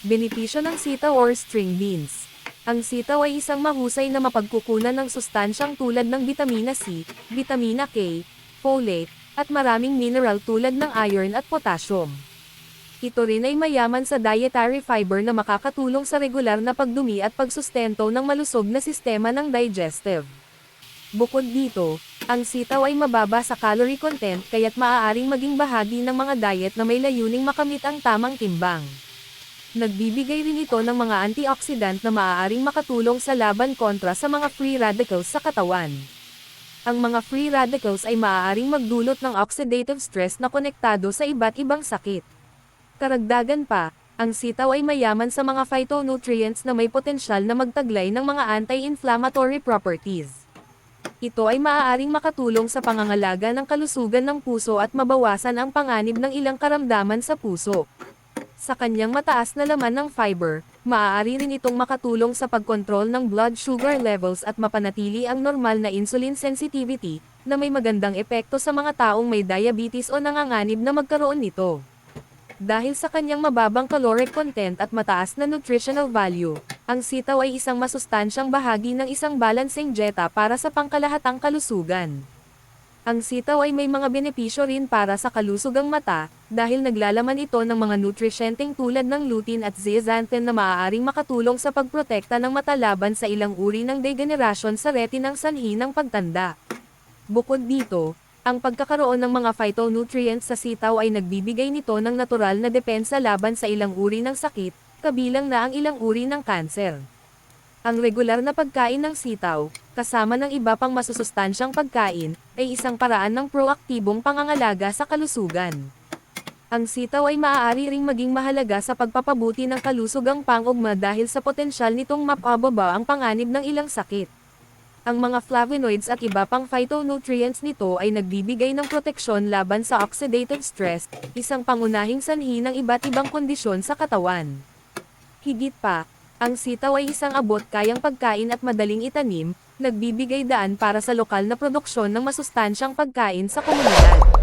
Benepisyo ng sitaw or string beans. Ang sitaw ay isang mahusay na mapagkukunan ng sustansyang tulad ng vitamina C, vitamina K, folate, at maraming mineral tulad ng iron at potassium. Ito rin ay mayaman sa dietary fiber na makakatulong sa regular na pagdumi at pagsustento ng malusog na sistema ng digestive. Bukod dito, ang sitaw ay mababa sa calorie content kaya't maaaring maging bahagi ng mga diet na may layuning makamit ang tamang timbang. Nagbibigay rin ito ng mga antioxidant na maaaring makatulong sa laban kontra sa mga free radicals sa katawan. Ang mga free radicals ay maaaring magdulot ng oxidative stress na konektado sa iba't ibang sakit. Karagdagan pa, ang sitaw ay mayaman sa mga phytonutrients na may potensyal na magtaglay ng mga anti-inflammatory properties. Ito ay maaaring makatulong sa pangangalaga ng kalusugan ng puso at mabawasan ang panganib ng ilang karamdaman sa puso. Sa kanyang mataas na laman ng fiber, maaari rin itong makatulong sa pagkontrol ng blood sugar levels at mapanatili ang normal na insulin sensitivity, na may magandang epekto sa mga taong may diabetes o nanganganib na magkaroon nito. Dahil sa kanyang mababang caloric content at mataas na nutritional value, ang sitaw ay isang masustansyang bahagi ng isang balancing dieta para sa pangkalahatang kalusugan. Ang sitaw ay may mga benepisyo rin para sa kalusugang mata, dahil naglalaman ito ng mga nutrisyenteng tulad ng lutein at zeaxanthin na maaaring makatulong sa pagprotekta ng mata laban sa ilang uri ng degenerasyon sa retinang sanhi ng pagtanda. Bukod dito, ang pagkakaroon ng mga phytonutrients sa sitaw ay nagbibigay nito ng natural na depensa laban sa ilang uri ng sakit, kabilang na ang ilang uri ng kanser. Ang regular na pagkain ng sitaw, kasama ng iba pang masusustansyang pagkain, ay isang paraan ng proaktibong pangangalaga sa kalusugan. Ang sitaw ay maaari ring maging mahalaga sa pagpapabuti ng kalusugang pangugma dahil sa potensyal nitong mapababa ang panganib ng ilang sakit. Ang mga flavonoids at iba pang phytonutrients nito ay nagbibigay ng proteksyon laban sa oxidative stress, isang pangunahing sanhi ng iba't ibang kondisyon sa katawan. Higit pa, ang sitaw ay isang abot kayang pagkain at madaling itanim, nagbibigay daan para sa lokal na produksyon ng masustansyang pagkain sa komunidad.